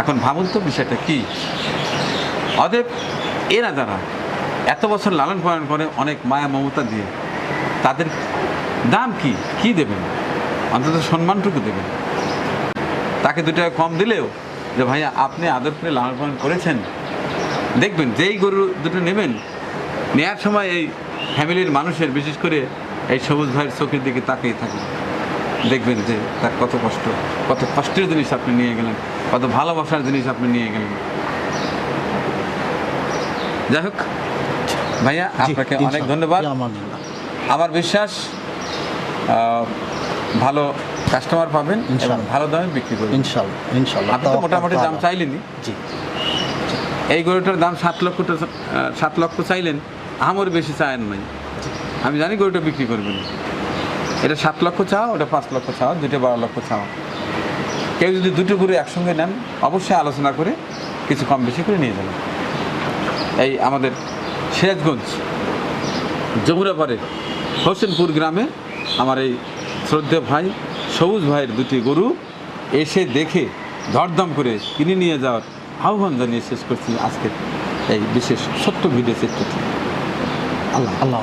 এখন ভাবুন তো বিষয়টা কি? অতএব এরা যারা এত বছর লালন পালন করে অনেক মায়া মমতা দিয়ে, তাদের দাম কি? কি দেবেন? অন্তত সম্মানটুকু দেবেন। তাকে দু টাকা কম দিলেও যে ভাইয়া, আপনি আদর করে লালন পালন করেছেন, দেখবেন যেই গরু দুটো নেবেন, নেয়ার সময় এই ফ্যামিলির মানুষের, বিশেষ করে এই সবুজ ভাইয়ের চোখের দিকে তাকিয়ে থাকবে। দেখবেন যে তার কত কষ্ট কত কষ্টের জিনিস আপনি নিয়ে গেলেন কত ভালোবাসার জিনিস আপনি নিয়ে গেলেন। যাই হোক ভাইয়া আপনাকে অনেক ধন্যবাদ। আমার বিশ্বাস ভালো কাস্টমার পাবেন ভালো দামে বিক্রি করবেন। ইনশাল্লাহ ইনশাল্লাহ আপনি তো মোটামুটি দাম। চাইলেনই। জি। এই গরুটার দাম সাত লক্ষটা সাত লক্ষ চাইলেন আমার বেশি চায়েন নাই। আমি জানি গরুটা বিক্রি করবেন। এটা সাত লক্ষ চাও ওটা পাঁচ লক্ষ চাও, দুটো বারো লক্ষ চাও। কেউ যদি দুটো গরু একসঙ্গে নেন, অবশ্যই আলোচনা করে কিছু কম বেশি করে নিয়ে যাবেন। এই আমাদের সিরাজগঞ্জ যমুনাপাড়ে হোসেনপুর গ্রামে আমার এই শ্রদ্ধেয় ভাই, সবুজ ভাইয়ের দুটি গরু এসে দেখে দরদাম করে কিনে নিয়ে যাওয়ার আহ্বান জানিয়ে শেষ করছি আজকের এই বিশেষ ছোট্ট ভিডিও চিত্রটি। আল্লাহ আল্লাহ।